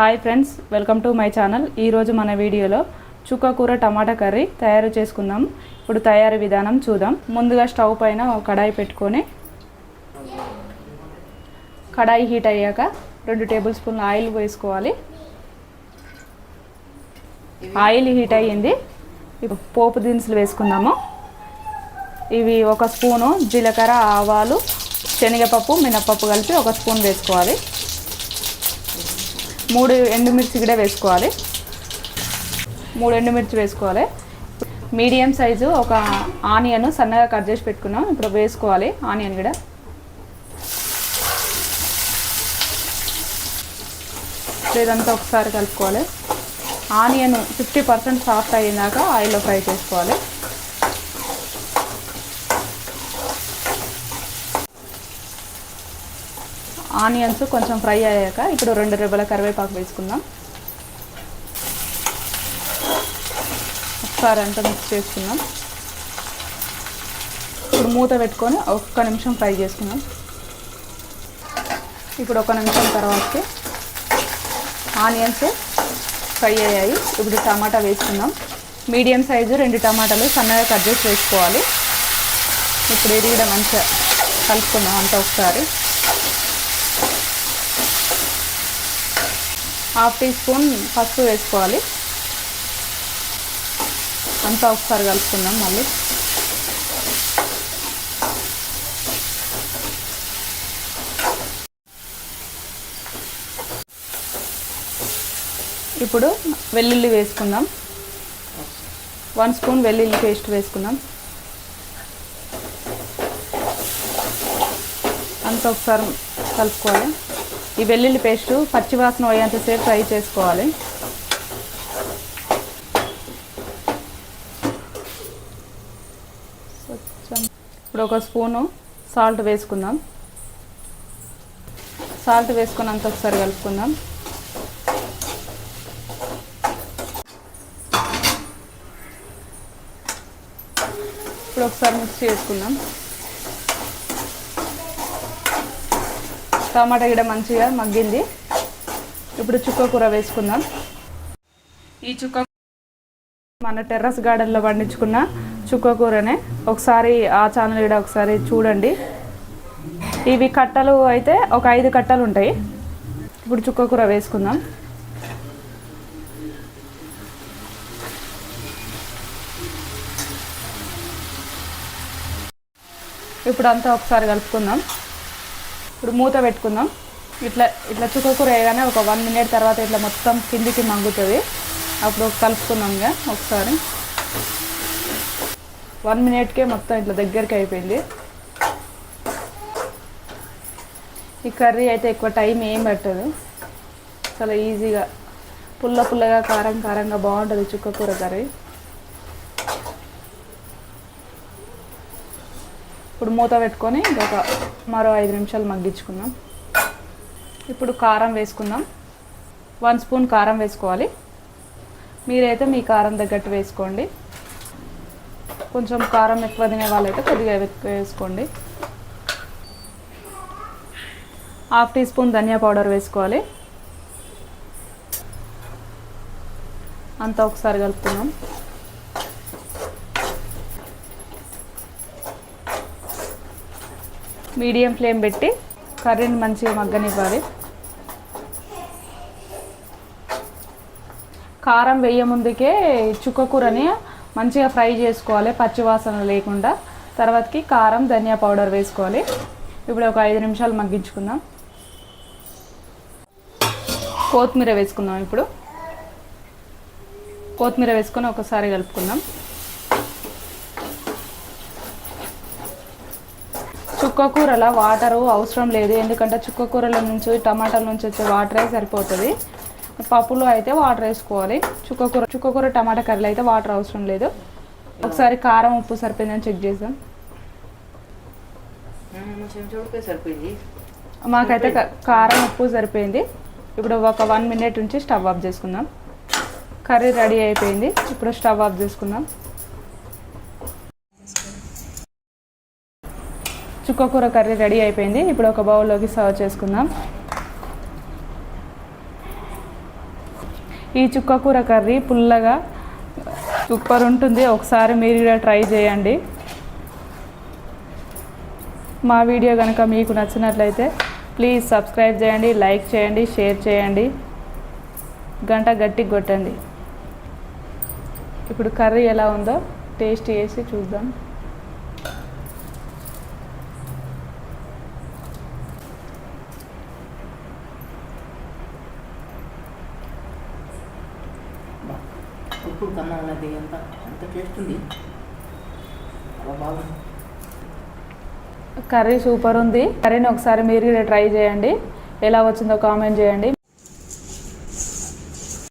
Hi friends welcome to my channel. ఈరోజు మన వీడియోలో చుక్క కూర టమాటా కర్రీ తయారు చేసుకుందాం. ఇప్పుడు తయారీ విధానం చూద్దాం. ముందుగా స్టవ్ పైన ఒక కడాయి పెట్టుకొని కడాయి హీట్ అయ్యాక రెండు టేబుల్ స్పూన్ల ఆయిల్ వేసుకోవాలి. ఆయిల్ హీట్ అయ్యింది. ఇప్పుడు పోపు దినుసులు వేసుకుందాము. ఇవి ఒక స్పూను జీలకర్ర ఆవాలు శనగపప్పు మినప్పప్పు కలిపి ఒక స్పూన్ వేసుకోవాలి. మూడు ఎండుమిర్చి కూడా వేసుకోవాలి. మూడు ఎండుమిర్చి వేసుకోవాలి. మీడియం సైజు ఒక ఆనియన్ సన్నగా కట్ చేసి పెట్టుకున్నాం. ఇప్పుడు వేసుకోవాలి ఆనియన్ కూడా. ఇదంతా ఒకసారి కలుపుకోవాలి. ఆనియన్ ఫిఫ్టీ పర్సెంట్ సాఫ్ట్ అయ్యేదాకా ఆయిల్లో ఫ్రై చేసుకోవాలి. ఆనియన్స్ కొంచెం ఫ్రై అయ్యాక ఇప్పుడు రెండు రెబ్బల కరివేపాకు వేసుకుందాం. ఒకసారి అంతా మిక్స్ చేసుకుందాం. ఇప్పుడు మూత పెట్టుకొని ఒక్క నిమిషం ఫ్రై చేసుకుందాం. ఇప్పుడు ఒక నిమిషం తర్వాతకి ఆనియన్స్ ఫ్రై అయ్యాయి. ఇప్పుడు టమాటా వేసుకుందాం. మీడియం సైజు రెండు టమాటాలు సన్నగా కట్ చేసి వేసుకోవాలి. ఇప్పుడు ఇది కూడా మంచిగా కలుపుకుందాం అంతా ఒకసారి. హాఫ్ టీ స్పూన్ పసుపు వేసుకోవాలి. అంతా ఒకసారి కలుపుకుందాం మళ్ళీ. ఇప్పుడు వెల్లుల్లి వేసుకుందాం. వన్ స్పూన్ వెల్లుల్లి పేస్ట్ వేసుకుందాం. అంతా ఒకసారి కలుపుకోవాలి. ఈ వెల్లుల్లి పేస్ట్ పచ్చివాసన పోయేంతసేపు ఫ్రై చేసుకోవాలి. ఇప్పుడు ఒక స్పూను సాల్ట్ వేసుకుందాం. సాల్ట్ వేసుకున్నంత ఒకసారి కలుపుకుందాం. ఇప్పుడు ఒకసారి మిక్స్ చేసుకుందాం. టమాటా గిడ మంచిగా మగ్గింది. ఇప్పుడు చుక్క కూర వేసుకుందాం. ఈ చుక్క మన టెర్రస్ గార్డెన్లో పండించుకున్న చుక్క కూరనే ఒకసారి ఆ ఛానల్ కూడా ఒకసారి చూడండి. ఇవి కట్టలు అయితే ఒక ఐదు కట్టలు ఉంటాయి. ఇప్పుడు చుక్క కూర వేసుకుందాం. ఇప్పుడు అంతా ఒకసారి కలుపుకుందాం. ఇప్పుడు మూత పెట్టుకుందాం. ఇట్లా ఇట్లా చుక్క కూర వేయగానే ఒక వన్ మినిట్ తర్వాత ఇట్లా మొత్తం కిందికి మంగుతుంది. అప్పుడు కలుపుకున్నాం ఇక ఒకసారి. వన్ మినిట్కే మొత్తం ఇట్లా దగ్గరికి అయిపోయింది. ఈ కర్రీ అయితే ఎక్కువ టైం ఏం పట్టదు. చాలా ఈజీగా పుల్ల పుల్లగా కారం కారంగా బాగుంటుంది చుక్క కూర కర్రీ. ఇప్పుడు మూత పెట్టుకొని ఇంకొక మరో ఐదు నిమిషాలు మగ్గించుకుందాం. ఇప్పుడు కారం వేసుకుందాం. వన్ స్పూన్ కారం వేసుకోవాలి. మీరైతే మీ కారం తగ్గట్టు వేసుకోండి. కొంచెం కారం ఎక్కువ తినే వాళ్ళైతే కొద్దిగా ఎక్కువ వేసుకోండి. హాఫ్ టీ స్పూన్ ధనియా పౌడర్ వేసుకోవాలి. అంతా ఒకసారి కలుపుతున్నాం మీడియం ఫ్లేమ్ పెట్టి కర్రీని మంచిగా మగ్గనివ్వాలి. కారం వేయ ముందుకే చుక్క కూరని మంచిగా ఫ్రై చేసుకోవాలి పచ్చివాసన లేకుండా. తర్వాతకి కారం ధనియా పౌడర్ వేసుకోవాలి. ఇప్పుడు ఒక ఐదు నిమిషాలు మగ్గించుకుందాం. కొత్తిమీర వేసుకుందాం ఇప్పుడు. కొత్తిమీర వేసుకొని ఒకసారి కలుపుకుందాం. చుక్క కూరలో వాటరు అవసరం లేదు. ఎందుకంటే చుక్కకూరల నుంచి టమాటాల నుంచి వచ్చే వాటరే సరిపోతుంది. పప్పులో అయితే వాటర్ వేసుకోవాలి. చుక్క కూర చుక్క కూర టమాటా కర్రీలో అయితే వాటర్ అవసరం లేదు. ఒకసారి కారం ఉప్పు సరిపోయిందని చెక్ చేద్దాం. సరిపోయింది మాకైతే కారం ఉప్పు సరిపోయింది. ఇప్పుడు ఒక వన్ మినిట్ నుంచి స్టవ్ ఆఫ్ చేసుకుందాం. కర్రీ రెడీ అయిపోయింది. ఇప్పుడు స్టవ్ ఆఫ్ చేసుకుందాం. చుక్కకూర కర్రీ రెడీ అయిపోయింది. ఇప్పుడు ఒక బౌల్లోకి సర్వ్ చేసుకుందాం. ఈ చుక్కకూర కర్రీ పుల్లగా సూపర్ ఉంటుంది. ఒకసారి మీరు కూడా ట్రై చేయండి. మా వీడియో కనుక మీకు నచ్చినట్లయితే ప్లీజ్ సబ్స్క్రైబ్ చేయండి లైక్ చేయండి షేర్ చేయండి. గంట గట్టి కొట్టండి. ఇప్పుడు కర్రీ ఎలా ఉందో టేస్ట్ చేసి చూద్దాం. ఉప్పుడు కన్నా ఉన్నది ఎంత ఎంత టేస్ట్ ఉంది చాలా బాగుంది కర్రీ సూపర్ ఉంది. కర్రీని ఒకసారి మీరు కూడా ట్రై చేయండి. ఎలా వచ్చిందో కామెంట్ చేయండి.